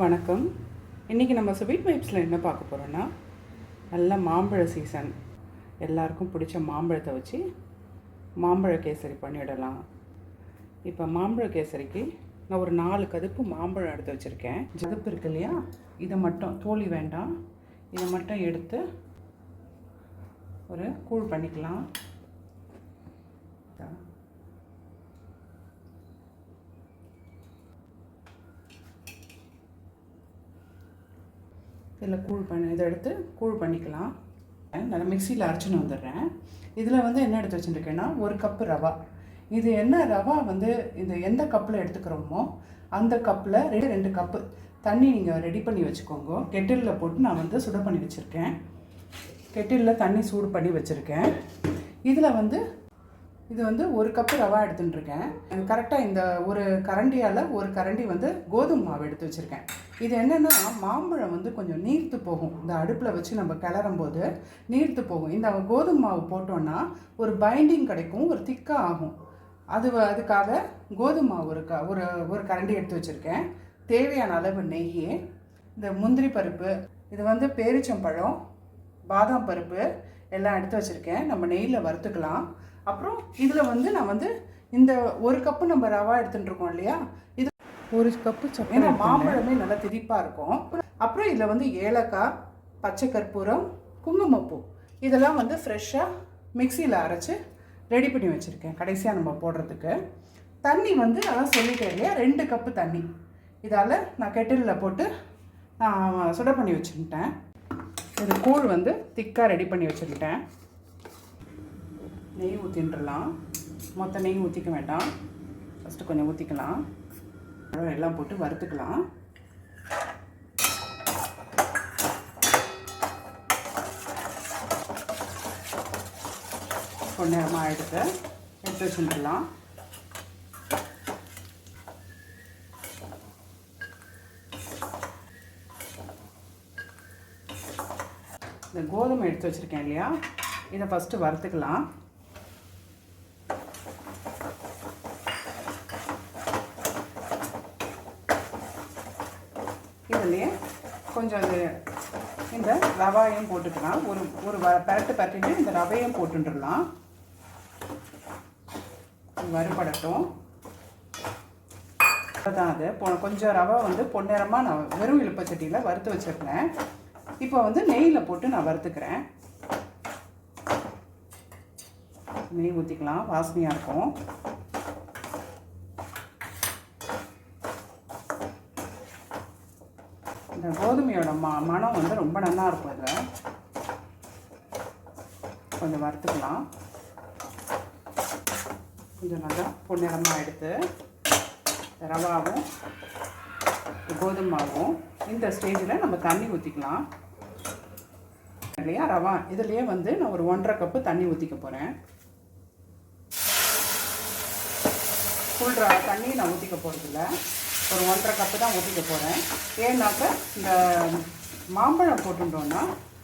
வணக்கம். இன்றைக்கி நம்ம ஸ்வீட் வைப்ஸில் என்ன பார்க்க போகிறோன்னா நல்ல மாம்பழ சீசன் எல்லாருக்கும் பிடிச்ச மாம்பழத்தை வச்சு மாம்பழ கேசரி பண்ணிடலாம். இப்போ மாம்பழ கேசரிக்கு நான் ஒரு நாலு கதுப்பு மாம்பழம் எடுத்து வச்சுருக்கேன். ஜதுப்பு இருக்கு இல்லையா? இதை மட்டும் தோழி வேண்டாம். இதை மட்டும் எடுத்து ஒரு கூழ் பண்ணிக்கலாம். இதில் கூழ் பண்ணி இதை எடுத்து கூழ் பண்ணிக்கலாம். நல்லா மிக்சியில் அரைச்சின்னு வந்துடுறேன். இதில் வந்து என்ன எடுத்து வச்சுருக்கேன்னா ஒரு கப்பு ரவா. இது என்ன ரவா வந்து இந்த எந்த கப்பில் எடுத்துக்கிறோமோ அந்த கப்பில் ரெண்டு ரெண்டு கப்பு தண்ணி நீங்கள் ரெடி பண்ணி வச்சுக்கோங்க. கெட்டிலில் போட்டு நான் வந்து சுட பண்ணி வச்சுருக்கேன். கெட்டிலில் தண்ணி சூடு பண்ணி வச்சுருக்கேன். இதில் வந்து இது வந்து ஒரு கப்பு ரவா எடுத்துட்டுருக்கேன். கரெக்டாக இந்த ஒரு கரண்டியால் ஒரு கரண்டி வந்து கோதுமை மாவு எடுத்து வச்சுருக்கேன். இது என்னென்னா மாம்பழம் வந்து கொஞ்சம் நீர்த்து போகும். இந்த அடுப்பில் வச்சு நம்ம கிளறும் போது நீர்த்து போகும். இந்த கோதுமை மாவு போட்டோன்னா ஒரு பைண்டிங் கிடைக்கும் ஒரு திக்காக ஆகும். அது அதுக்காக கோதுமை மாவு ஒரு க ஒரு ஒரு கரண்டி எடுத்து வச்சுருக்கேன். தேவையான அளவு நெய் இந்த முந்திரி பருப்பு இது வந்து பேரிச்சம்பழம் பாதாம் பருப்பு எல்லாம் எடுத்து வச்சுருக்கேன். நம்ம நெய்யில் வறுத்துக்கலாம். அப்புறம் இதில் வந்து நான் வந்து இந்த ஒரு கப்பு நம்ம ரவா எடுத்துகிட்டு இருக்கோம் இல்லையா? இது ஒரு கப்பு சக்கரை ஏன்னா மாம்பழமே நல்லா திதிப்பாக இருக்கும். அப்புறம் இதில் வந்து ஏலக்காய் பச்சை கற்பூரம் குங்குமப்பூ. இதெல்லாம் வந்து ஃப்ரெஷ்ஷாக மிக்சியில் அரைச்சி ரெடி பண்ணி வச்சுருக்கேன். கடைசியாக நம்ம போடுறதுக்கு. தண்ணி வந்து அதான் சொல்லிட்டேன் இல்லையா? ரெண்டு கப்பு தண்ணி. இதால் நான் கெட்டிலில் போட்டு நான் சுட பண்ணி வச்சுக்கிட்டேன். இது கூழ் வந்து திக்காக ரெடி பண்ணி வச்சுக்கிட்டேன். நெய் ஊற்றின்றலாம் மொத்த நெய் ஊற்றிக்க வேண்டாம். ஃபஸ்ட்டு கொஞ்சம் ஊற்றிக்கலாம் எல்லாம் போட்டு வறுத்துக்கலாம். பொன்னேரமாக எடுத்து எடுத்து வச்சுக்கலாம் இந்த கோதுமை எடுத்து வச்சுருக்கேன் இல்லையா? இதை ஃபஸ்ட்டு வறுத்துக்கலாம் இதுலேயே கொஞ்சம் அது இந்த ரவாயும் போட்டுக்கலாம். ஒரு ஒரு வ பரட்டு பரட்டிட்டு இந்த ரவையும் போட்டுட்டுலாம் வறுபடட்டும். தான் அது. பொ கொஞ்சம் ரவை வந்து பொன்னிறமாக நான் வெறும் இழுப்பச்சட்டியில் வறுத்து வச்சுருக்கேன். இப்போ வந்து நெய்யில் போட்டு நான் வறுத்துக்கிறேன். நெய் ஊற்றிக்கலாம் வாசனையாக இருக்கும். இந்த கோதுமையோட ம மனம் வந்து ரொம்ப நல்லா இருக்கும் இதில். கொஞ்சம் வறுத்துக்கலாம். கொஞ்சம் நல்லா பொன்னிறமாக எடுத்து ரவாவும் கோதுமாவும் இந்த ஸ்டேஜில் நம்ம தண்ணி ஊற்றிக்கலாம் இல்லையா? ரவா இதுலேயே வந்து நான் ஒரு ஒன்றரை கப்பு தண்ணி ஊற்றிக்க போகிறேன் ஃபுல் ர தண்ணி நான் ஊற்றிக்க போகிறதில்ல ஒரு ஒன்றரை கப்பு தான் ஊற்றிக்க போகிறேன் ஏன்னாக்கா இந்த மாம்பழம் போட்டுட்டோன்னா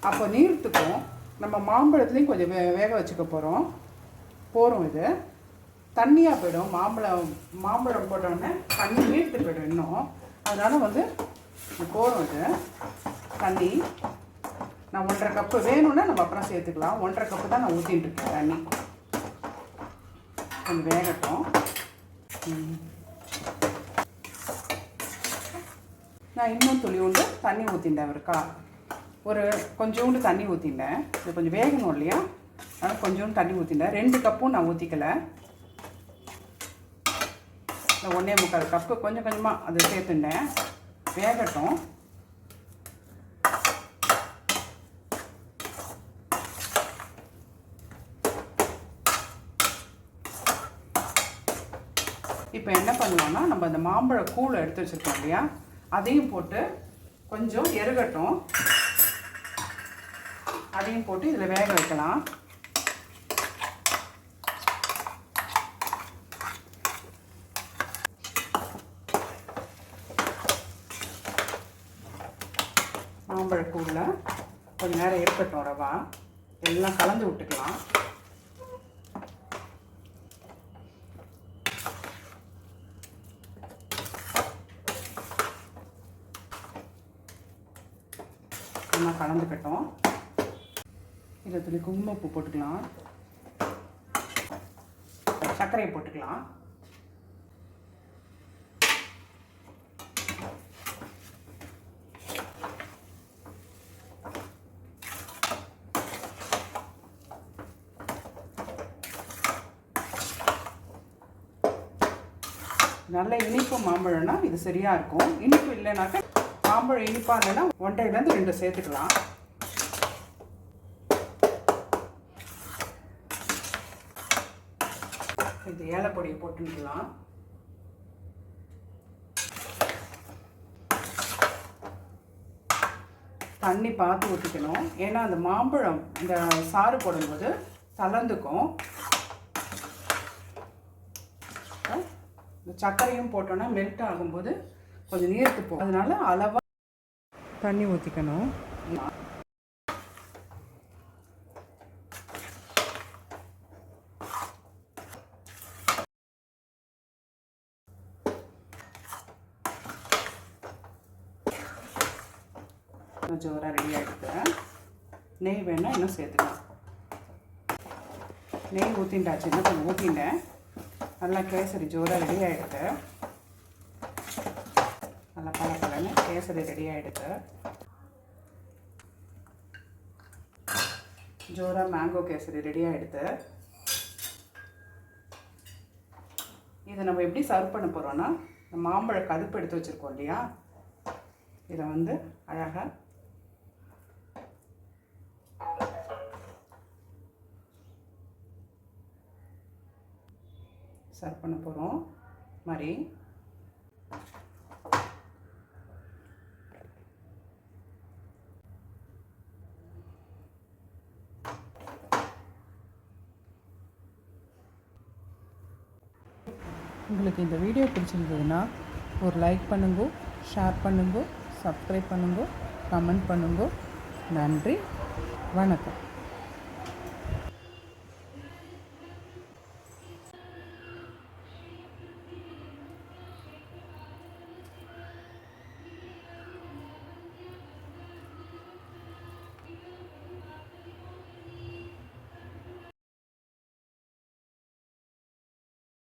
அப்போ நீர்த்துக்கும். நம்ம மாம்பழத்துலேயும் கொஞ்சம் வே வேக வச்சுக்க போகிறோம் போகிறோம் இது. தண்ணியாக போயிடும். மாம்பழம் மாம்பழம் போட்டோடனே தண்ணி நீர்த்து போயிடும் இன்னும். அதனால் வந்து போகிறோம் இது. தண்ணி. நான் ஒன்றரை கப்பு வேணும்னா நம்ம அப்புறம் சேர்த்துக்கலாம். ஒன்றரை கப்பு தான் நான் ஊற்றிட்டுருக்கேன் தண்ணி. கொஞ்சம் வேகட்டும் ம். நான் இன்னும் உண்டு தண்ணி ஊற்றிட்டேன் ஒருக்கா ஒரு கொஞ்சோண்டு தண்ணி ஊற்றிட்டேன் இது கொஞ்சம் வேகணும் இல்லையா? அதனால் கொஞ்சோண்டு தண்ணி ஊற்றிட்டேன் ரெண்டு கப்பும் நான் ஊற்றிக்கல இந்த ஒன்றே முக்கால் கப்பு கொஞ்சம் கொஞ்சமாக அதை சேர்த்துட்டேன். வேகட்டும். இப்போ என்ன பண்ணுவோம்னா நம்ம அந்த மாம்பழ கூழை எடுத்து வச்சுருக்கோம் இல்லையா? அதையும் போட்டு கொஞ்சம் எருகட்டும். அதையும் போட்டு இதில் வேக வைக்கலாம். மாம்பழக்கூடில் கொஞ்சம் கொஞ்ச நேரம் இருக்கட்டும் ரவா. எல்லாம் கலந்து விட்டுக்கலாம். ஒன்றா கலந்துக்கிட்டோம். இதில் துளி குங்குமப்பூ போட்டுக்கலாம். சர்க்கரையை போட்டுக்கலாம். நல்ல இனிப்பு மாம்பழம்னா இது சரியாக இருக்கும். இனிப்பு இல்லைனாக்கா மாம்பழம் இனிப்பாக இருந்ததுன்னா ஒன்றையிலேருந்து ரெண்டு சேர்த்துக்கலாம். இது ஏலப்பொடியை போட்டுக்கலாம் தண்ணி பார்த்து ஊற்றிக்கணும் ஏன்னா அந்த மாம்பழம் இந்த சாறு போடும்போது தளர்ந்துக்கும் இந்த சர்க்கரையும் போட்டோன்னா மெல்ட் ஆகும்போது கொஞ்சம் நீர்த்து போகும் அதனால அளவாக தண்ணி ஊற்றிக்கணும் ஜோராக ரெடி ஆகிடுது நெய் வேணால் இன்னும் சேர்த்துக்கலாம். நெய் ஊற்றிண்டாச்சு இன்னும் கொஞ்சம் ஊற்றிட்டேன் நல்லா கேசரி ஜோராக ரெடி ஆகிடுது நல்லா பல பலன்னு கேசரி ரெடி ஆகிடுது ஜோராக மேங்கோ கேசரி ரெடி ஆகிடுது இதை நம்ம எப்படி சர்வ் பண்ண போகிறோன்னா இந்த மாம்பழ கதுப்பு எடுத்து வச்சுருக்கோம் இல்லையா? இதை வந்து அழகாக சர்வ் பண்ண போகிறோம் மாதிரி உங்களுக்கு இந்த வீடியோ பிடிச்சிருந்ததுன்னா ஒரு லைக் பண்ணுங்க ஷேர் பண்ணுங்க சப்ஸ்கிரைப் பண்ணுங்க கமெண்ட் பண்ணுங்க. நன்றி வணக்கம்.